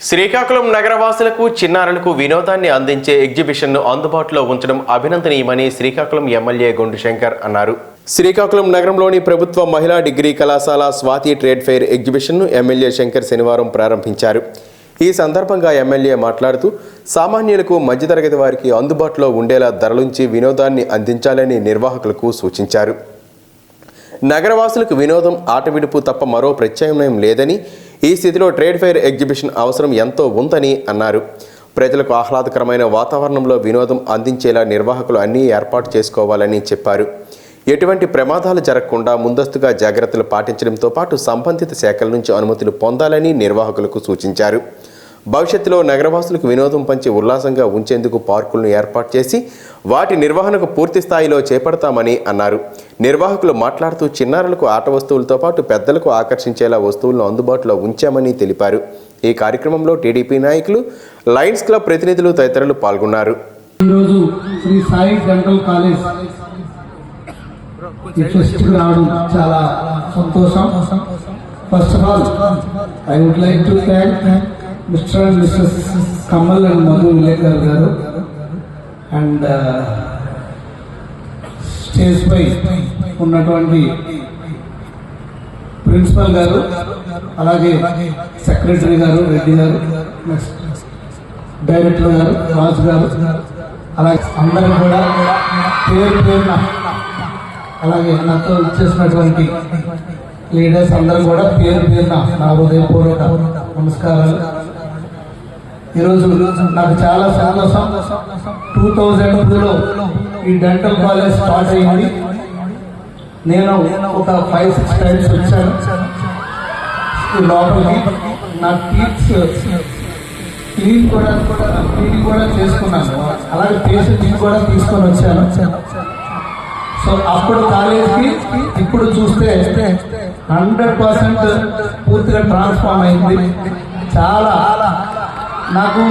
Srikakulam నగరవాసులకు చిన్నారులకు వినోదాన్ని అందించే ఎగ్జిబిషన్ను అందుబాటులో ఉంచడం అభినందనీయమని శ్రీకాకుళం ఎమ్మెల్యే గుండు శంకర్ అన్నారు. శ్రీకాకుళం నగరంలోని ప్రభుత్వ మహిళా డిగ్రీ కళాశాల స్వాతి ట్రేడ్ ఫెయిర్ ఎగ్జిబిషన్ను ఎమ్మెల్యే శంకర్ శనివారం ప్రారంభించారు. ఈ సందర్భంగా ఎమ్మెల్యే మాట్లాడుతూ సామాన్యులకు మధ్యతరగతి వారికి అందుబాటులో ఉండేలా ధరలుంచి వినోదాన్ని అందించాలని నిర్వాహకులకు సూచించారు. నగరవాసులకు వినోదం ఆటవిడుపు తప్ప మరో ప్రత్యామ్నాయం లేదని ఈ స్థితిలో ట్రేడ్ ఫెయిర్ ఎగ్జిబిషన్ అవసరం ఎంతో ఉందని అన్నారు. ప్రజలకు ఆహ్లాదకరమైన వాతావరణంలో వినోదం అందించేలా నిర్వాహకులు అన్నీ ఏర్పాటు చేసుకోవాలని చెప్పారు. ఎటువంటి ప్రమాదాలు జరగకుండా ముందస్తుగా జాగ్రత్తలు పాటించడంతో పాటు సంబంధిత శాఖల నుంచి అనుమతులు పొందాలని నిర్వాహకులకు సూచించారు. భవిష్యత్తులో నగరవాసులకు వినోదం పంచి ఉల్లాసంగా ఉంచేందుకు పార్కులను ఏర్పాటు చేసి వాటి నిర్వహణకు పూర్తి స్థాయిలో చేపడతామని అన్నారు. నిర్వాహకులు మాట్లాడుతూ చిన్నారులకు ఆట వస్తువులతో పాటు పెద్దలకు ఆకర్షించేలా వస్తువులను అందుబాటులో ఉంచామని తెలిపారు. ఈ కార్యక్రమంలో టీడీపీ నాయకులు లయన్స్ క్లబ్ ప్రతినిధులు తదితరులు పాల్గొన్నారు. ఈరోజు శ్రీ సాయి డెంటల్ కాలేజ్ ఈ ఫెస్ట్కి రావడం చాలా సంతోషం. First of all I would like to thank mister and missus Kamal and Madhu విలేకర్ గారు. అండ్ స్టేజ్ పై ఉన్నటువంటి ప్రిన్సిపల్ గారు అలాగే సెక్రటరీ గారు రెడ్డి గారు నెక్స్ట్ డైరెక్టర్ గారు రాజు గారు అలాగే అందరూ కూడా పేరు పేరున అలాగే నాతో ఇచ్చేసినటువంటి లీడర్స్ అందరూ కూడా పేరు పేరున నా హృదయపూర్వక నమస్కారాలు. ఈరోజు నాకు చాలా సంతోషం టూ థౌజండ్ టూలో ఈ డెంటల్ కాలేజ్ స్టార్ట్ అయ్యింది నేను ఒక ఫైవ్ సిక్స్ టైమ్స్ వచ్చాను. లోపలికి నా టీత్స్ క్లీన్ కూడా క్లీన్ కూడా చేసుకున్నాను. అలాగే పేషెంట్ కూడా తీసుకొని వచ్చాను. సో అప్పుడు కాలేజ్కి ఇప్పుడు చూస్తే హండ్రెడ్ పర్సెంట్ పూర్తిగా ట్రాన్స్ఫార్మ్ అయింది. చాలా నాకు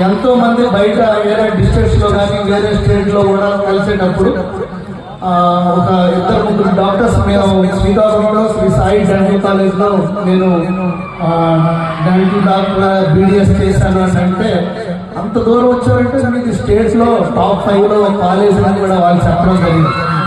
ఎంతో మంది బయట వేరే డిస్ట్రిక్ట్స్లో కానీ వేరే స్టేట్లో కూడా కలిసేటప్పుడు ఒక ఇద్దరు ముగ్గురు డాక్టర్స్ మేము శ్రీకాకుళంలో శ్రీ సాయి డెంటల్ కాలేజ్లో నేను డెంటల్ డాక్టర్ బీడిఎస్ చేశాను అని అంటే అంత దూరం వచ్చారంటే మీకు స్టేట్స్లో టాప్ ఫైవ్లో కాలేజ్ అని కూడా వాళ్ళు చెప్పడం జరిగింది.